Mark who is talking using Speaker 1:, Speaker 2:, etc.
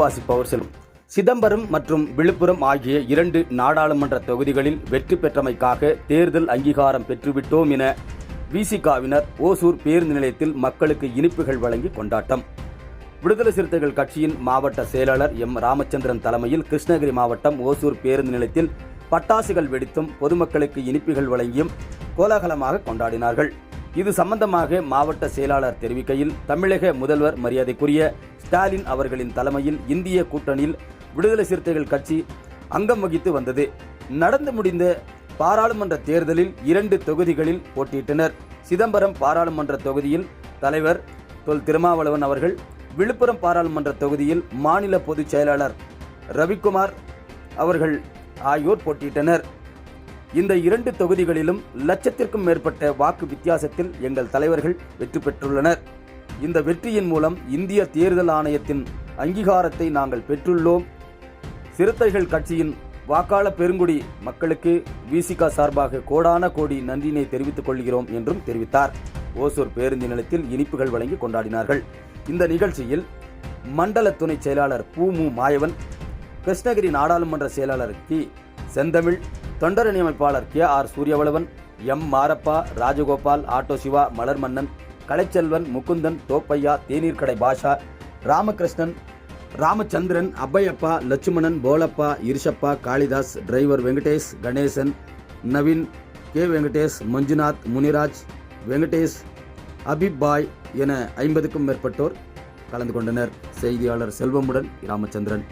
Speaker 1: வாசிப்பவர் செல்வம். சிதம்பரம் மற்றும் விழுப்புரம் ஆகிய இரண்டு நாடாளுமன்ற தொகுதிகளில் வெற்றி பெற்றமைக்காக தேர்தல் அங்கீகாரம் பெற்றுவிட்டோம் என விசிகாவினர் ஓசூர் பேருந்து நிலையத்தில் மக்களுக்கு இனிப்புகள் வழங்கி கொண்டாட்டம். விடுதலை சிறுத்தைகள் கட்சியின் மாவட்ட செயலாளர் எம் ராமச்சந்திரன் தலைமையில் கிருஷ்ணகிரி மாவட்டம் ஓசூர் பேருந்து நிலையத்தில் பட்டாசுகள் வெடித்தும் பொதுமக்களுக்கு இனிப்புகள் வழங்கியும் கோலாகலமாக கொண்டாடினார்கள். இது சம்பந்தமாக மாவட்ட செயலாளர் தெரிவிக்கையில் தமிழக முதல்வர் மரியாதைக்குரிய ஸ்டாலின் அவர்களின் தலைமையில் இந்திய கூட்டணியில் விடுதலை சிறுத்தைகள் கட்சி அங்கம் வகித்து வந்தது. நடந்து முடிந்த பாராளுமன்ற தேர்தலில் இரண்டு தொகுதிகளில் போட்டியிட்டனர். சிதம்பரம் பாராளுமன்ற தொகுதியில் தலைவர் தொல் திருமாவளவன் அவர்கள் விழுப்புரம் பாராளுமன்ற தொகுதியில் மாநில பொதுச் செயலாளர் ரவிக்குமார் அவர்கள் ஆகியோர் போட்டியிட்டனர். இந்த இரண்டு தொகுதிகளிலும் லட்சத்திற்கும் மேற்பட்ட வாக்கு வித்தியாசத்தில் எங்கள் தலைவர்கள் வெற்றி பெற்றுள்ளனர். இந்த வெற்றியின் மூலம் இந்திய தேர்தல் ஆணையத்தின் அங்கீகாரத்தை நாங்கள் பெற்றுள்ளோம். சிறுத்தைகள் கட்சியின் வாக்காள பெருங்குடி மக்களுக்கு விசிகா சார்பாக கோடான கோடி நன்றினை தெரிவித்துக் கொள்கிறோம் என்றும் தெரிவித்தார். ஓசூர் பேருந்து நிலையத்தில் இனிப்புகள் வழங்கி கொண்டாடினார்கள். இந்த நிகழ்ச்சியில் மண்டல துணை செயலாளர் பூமு மாயவன் கிருஷ்ணகிரி நாடாளுமன்ற செயலாளர் கி. செந்தமிழ் தொண்டரணி அமைப்பாளர் K. R. Suriyavalavan M. Marappa Rajagopal auto Siva Malar Mannan Kalaiselvan Mukundan Thoppaiya தேநீர்கடை Basha Ramakrishnan Ramachandran Appaiyappa Lakshmanan போலப்பா Irushappa Kalidas driver Venkatesh Ganesan Naveen K. Venkatesh Manjunath Muniraj Venkatesh அபிப் Bhai என ஐம்பதுக்கும் மேற்பட்டோர் கலந்து கொண்டனர். செய்தியாளர் செல்வமுடன் ராமச்சந்திரன்.